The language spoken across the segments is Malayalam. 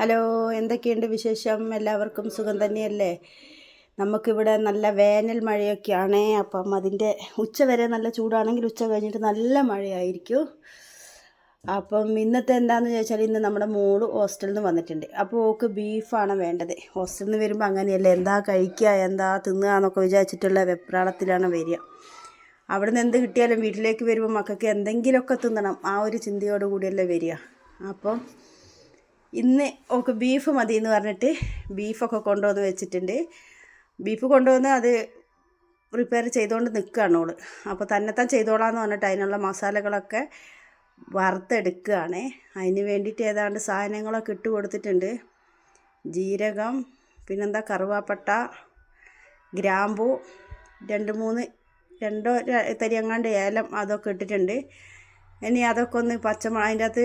ഹലോ എന്തൊക്കെയുണ്ട് വിശേഷം? എല്ലാവർക്കും സുഖം തന്നെയല്ലേ? നമുക്കിവിടെ നല്ല വേനൽ മഴയൊക്കെയാണ്. അപ്പം അതിന്റെ ഉച്ച വരെ നല്ല ചൂടാണെങ്കിൽ ഉച്ച കഴിഞ്ഞിട്ട് നല്ല മഴയായിരിക്കും. അപ്പം ഇന്നത്തെ എന്താണെന്ന് ചോദിച്ചാൽ ഇന്ന് നമ്മുടെ മോൾ ഹോസ്റ്റലിൽ നിന്ന് വന്നിട്ടുണ്ട്. അപ്പോൾ ഓക്ക് ബീഫാണ് വേണ്ടത്. ഹോസ്റ്റലിൽ നിന്ന് വരുമ്പോൾ അങ്ങനെയല്ലേ? എന്താ കഴിക്കുക എന്താ തിന്നുക എന്നൊക്കെ വിചാരിച്ചിട്ടുള്ള വെപ്രാളത്തിലാണ് വരിക. അവിടെ നിന്ന് എന്ത് കിട്ടിയാലും വീട്ടിലേക്ക് വരുമ്പോൾ മക്കൾക്ക് എന്തെങ്കിലുമൊക്കെ തിന്നണം. ആ ഒരു ചിന്തയോടുകൂടിയല്ലേ വരിക. അപ്പം ഇന്ന് ഓക്ക് ബീഫ് മതി എന്ന് പറഞ്ഞിട്ട് ബീഫൊക്കെ കൊണ്ടുവന്ന് വെച്ചിട്ടുണ്ട്. ബീഫ് കൊണ്ടുവന്ന് അത് പ്രിപ്പയർ ചെയ്തുകൊണ്ട് നിൽക്കുകയാണ് ഓൾ. അപ്പോൾ തന്നെത്താൻ ചെയ്തോളാന്ന് പറഞ്ഞിട്ട് അതിനുള്ള മസാലകളൊക്കെ വറുത്തെടുക്കുകയാണ് അതിന് വേണ്ടിയിട്ട് ഏതാണ്ട് സാധനങ്ങളൊക്കെ ഇട്ട് കൊടുത്തിട്ടുണ്ട്. ജീരകം പിന്നെന്താ കറുവാപ്പട്ട ഗ്രാമ്പു രണ്ട് മൂന്ന് രണ്ടോ തരിയങ്ങാണ്ട് ഏലം അതൊക്കെ ഇട്ടിട്ടുണ്ട്. ഇനി അതൊക്കെ ഒന്ന് പച്ചമുളക് അതിന്റെ അകത്ത്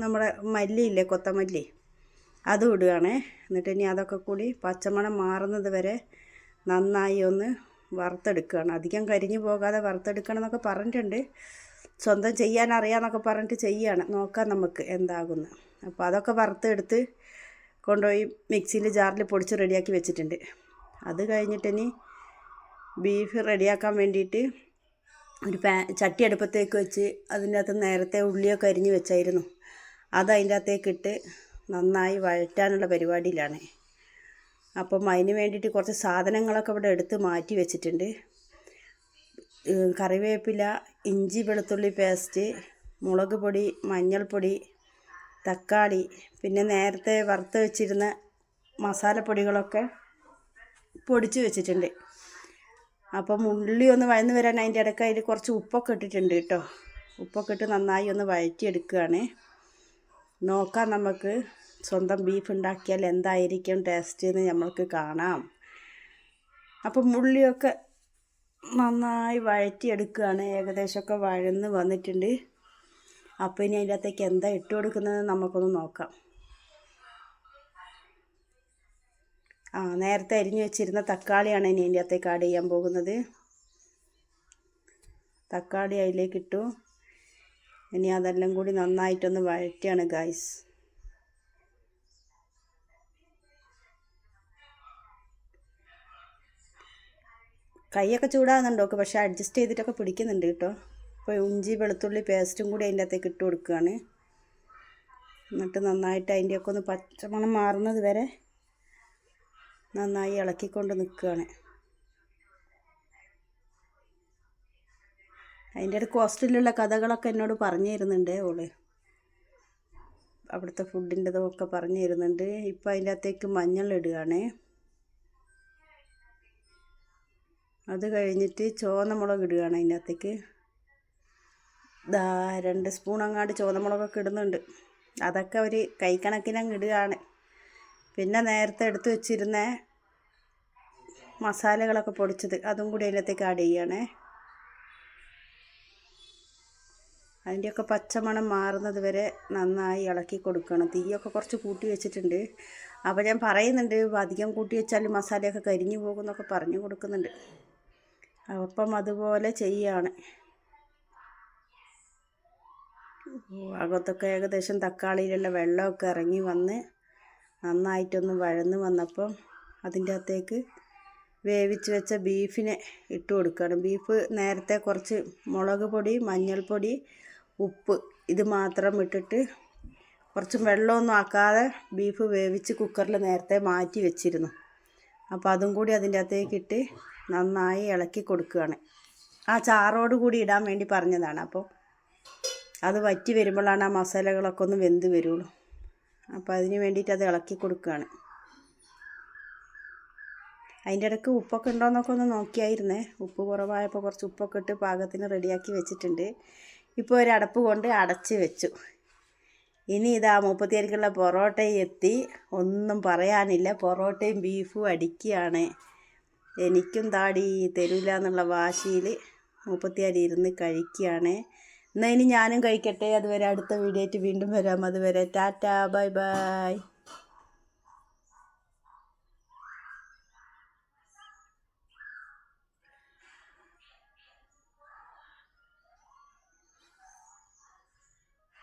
നമ്മുടെ മല്ലിയില്ലേ കൊത്തമല്ലി. അതും ഇടുകയാണേ. എന്നിട്ട് ഇനി അതൊക്കെ കൂടി പച്ചമണം മാറുന്നത് വരെ നന്നായി ഒന്ന് വറുത്തെടുക്കുകയാണ്. അധികം കരിഞ്ഞു പോകാതെ വറുത്തെടുക്കണം എന്നൊക്കെ പറഞ്ഞിട്ടുണ്ട്. സ്വന്തം ചെയ്യാൻ അറിയാമെന്നൊക്കെ പറഞ്ഞിട്ട് ചെയ്യുകയാണ്. നോക്കാം നമുക്ക് എന്താകുന്നു. അപ്പോൾ അതൊക്കെ വറുത്തെടുത്ത് കൊണ്ടുപോയി മിക്സിയിൽ ജാറിൽ പൊടിച്ച് റെഡിയാക്കി വെച്ചിട്ടുണ്ട്. അത് കഴിഞ്ഞിട്ടിനി ബീഫ് റെഡിയാക്കാൻ വേണ്ടിയിട്ട് ഒരു പാ ചട്ടി അടുപ്പത്തേക്ക് വെച്ച് അതിന്റെ അകത്ത് നേരത്തെ ഉള്ളിയൊക്കെ അരിഞ്ഞ് വെച്ചായിരുന്നു. അത് അതിന്റെ അകത്തേക്ക് ഇട്ട് നന്നായി വഴറ്റാനുള്ള പരിപാടിയിലാണ്. അപ്പം അതിന് വേണ്ടിയിട്ട് കുറച്ച് സാധനങ്ങളൊക്കെ ഇവിടെ എടുത്ത് മാറ്റി വെച്ചിട്ടുണ്ട്. കറിവേപ്പില ഇഞ്ചി വെളുത്തുള്ളി പേസ്റ്റ് മുളക് പൊടി മഞ്ഞൾപ്പൊടി തക്കാളി പിന്നെ നേരത്തെ വറുത്ത് വെച്ചിരുന്ന മസാലപ്പൊടികളൊക്കെ പൊടിച്ച് വെച്ചിട്ടുണ്ട്. അപ്പം ഉള്ളി ഒന്ന് വഴന്ന് വരാൻ അതിന്റെ ഇടയ്ക്ക് അതിൽ കുറച്ച് ഉപ്പൊക്കെ ഇട്ടിട്ടുണ്ട് കേട്ടോ. ഉപ്പൊക്കെ ഇട്ട് നന്നായി ഒന്ന് വഴറ്റിയെടുക്കുകയാണ്. നോക്കാം നമുക്ക് സ്വന്തം ബീഫ് ഉണ്ടാക്കിയാൽ എന്തായിരിക്കും ടേസ്റ്റ് എന്ന് നമ്മൾക്ക് കാണാം. അപ്പം ഉള്ളിയൊക്കെ നന്നായി വഴറ്റിയെടുക്കുകയാണ്. ഏകദേശമൊക്കെ വഴന്ന് വന്നിട്ടുണ്ട്. അപ്പോൾ ഇനി അതിന്റെ അകത്തേക്ക് എന്താ ഇട്ട് കൊടുക്കുന്നത് നമുക്കൊന്ന് നോക്കാം. ആ നേരത്തെ അരിഞ്ഞു വെച്ചിരുന്ന തക്കാളിയാണ് ഇനി അതിന്റെ അകത്തേക്ക് ആഡ് ചെയ്യാൻ പോകുന്നത്. തക്കാളി അതിലേക്ക് ഇട്ടു. ഇനി അതെല്ലാം കൂടി നന്നായിട്ടൊന്ന് വഴറ്റിയാണ് ഗൈസ് കൈയൊക്കെ ചൂടാകുന്നുണ്ടോ ഒക്കെ പക്ഷേ അഡ്ജസ്റ്റ് ചെയ്തിട്ടൊക്കെ പിടിക്കുന്നുണ്ട് കേട്ടോ. അപ്പോൾ ഇഞ്ചി വെളുത്തുള്ളി പേസ്റ്റും കൂടി അതിന്റെ അകത്തേക്ക് ഇട്ട് കൊടുക്കുകയാണ്. എന്നിട്ട് നന്നായിട്ട് അതിന്റെയൊക്കെ ഒന്ന് പച്ചമണം മാറുന്നത് വരെ നന്നായി ഇളക്കിക്കൊണ്ട് നിൽക്കുകയാണ്. അതിന്റെ ഇടയ്ക്ക് ഹോസ്റ്റലിലുള്ള കഥകളൊക്കെ എന്നോട് പറഞ്ഞു തരുന്നുണ്ട് ഓൾ. അവിടുത്തെ ഫുഡിന്റെതും ഒക്കെ പറഞ്ഞു തരുന്നുണ്ട്. ഇപ്പം അതിന്റെ അകത്തേക്ക് മഞ്ഞൾ ഇടുകയാണ്. അത് കഴിഞ്ഞിട്ട് ചുവന്ന മുളക് ഇടുകയാണ് അതിന്റെ അകത്തേക്ക്. ദാ രണ്ട് സ്പൂൺ അങ്ങാണ്ട് ചുവന്ന മുളകൊക്കെ ഇടുന്നുണ്ട്. അതൊക്കെ അവർ കൈക്കണക്കിനങ്ങ് ഇടുകയാണ്. പിന്നെ നേരത്തെ എടുത്ത് വെച്ചിരുന്ന മസാലകളൊക്കെ പൊടിച്ചത് അതും കൂടി അതിനകത്തേക്ക് ആഡ് ചെയ്യണേ. അതിന്റെയൊക്കെ പച്ചമണം മാറുന്നത് വരെ നന്നായി ഇളക്കി കൊടുക്കണം. തീയൊക്കെ കുറച്ച് കൂട്ടി വെച്ചിട്ടുണ്ട്. അപ്പോൾ ഞാൻ പറയുന്നുണ്ട് അധികം കൂട്ടി വെച്ചാൽ മസാലയൊക്കെ കരിഞ്ഞു പോകും എന്നൊക്കെ പറഞ്ഞു കൊടുക്കുന്നുണ്ട്. അപ്പം അതുപോലെ ചെയ്യാണ്. അകത്തൊക്കെ ഏകദേശം തക്കാളിയിലുള്ള വെള്ളമൊക്കെ ഇറങ്ങി വന്ന് നന്നായിട്ടൊന്ന് വഴന്ന് വന്നപ്പം അതിന്റെ അകത്തേക്ക് വേവിച്ച് വെച്ച ബീഫിനെ ഇട്ട് കൊടുക്കുകയാണ്. ബീഫ് നേരത്തെ കുറച്ച് മുളക് പൊടി മഞ്ഞൾപ്പൊടി ഉപ്പ് ഇത് മാത്രം ഇട്ടിട്ട് കുറച്ച് വെള്ളമൊന്നും ആക്കാതെ ബീഫ് വേവിച്ച് കുക്കറിൽ നേരത്തെ മാറ്റി വെച്ചിരുന്നു. അപ്പോൾ അതും കൂടി അതിന്റെ അകത്തേക്ക് ഇട്ട് നന്നായി ഇളക്കി കൊടുക്കുകയാണ്. ആ ചാറോട് കൂടി ഇടാൻ വേണ്ടി പറഞ്ഞതാണ്. അപ്പോൾ അത് വറ്റി വരുമ്പോഴാണ് ആ മസാലകളൊക്കെ ഒന്ന് വെന്ത് വരുള്ളൂ. അപ്പോൾ അതിന് വേണ്ടിയിട്ട് അത് ഇളക്കി കൊടുക്കുകയാണ് അതിന്റെ ഇടയ്ക്ക് ഉപ്പൊക്കെ ഉണ്ടോയെന്നൊക്കെ ഒന്ന് നോക്കിയായിരുന്നേ. ഉപ്പ് കുറവായപ്പോൾ കുറച്ച് ഉപ്പൊക്കെ ഇട്ട് പാകത്തിന് റെഡിയാക്കി വെച്ചിട്ടുണ്ട്. ഇപ്പോൾ ഒരു അടപ്പ് കൊണ്ട് അടച്ച് വെച്ചു. ഇനി ഇതാ മുപ്പത്തിയേരിക്കുള്ള പൊറോട്ടയും എത്തി. ഒന്നും പറയാനില്ല. പൊറോട്ടയും ബീഫും അടിക്കുകയാണ്. എനിക്കും താടി തരൂല എന്നുള്ള വാശിയിൽ മുപ്പത്തിയാരി ഇരുന്ന് കഴിക്കുകയാണ്. എന്നാൽ ഇനി ഞാനും കഴിക്കട്ടെ. അതുവരെ അടുത്ത വീഡിയോ ആയിട്ട് വീണ്ടും വരാം. അതുവരെ ടാറ്റാ ബൈ ബൈ.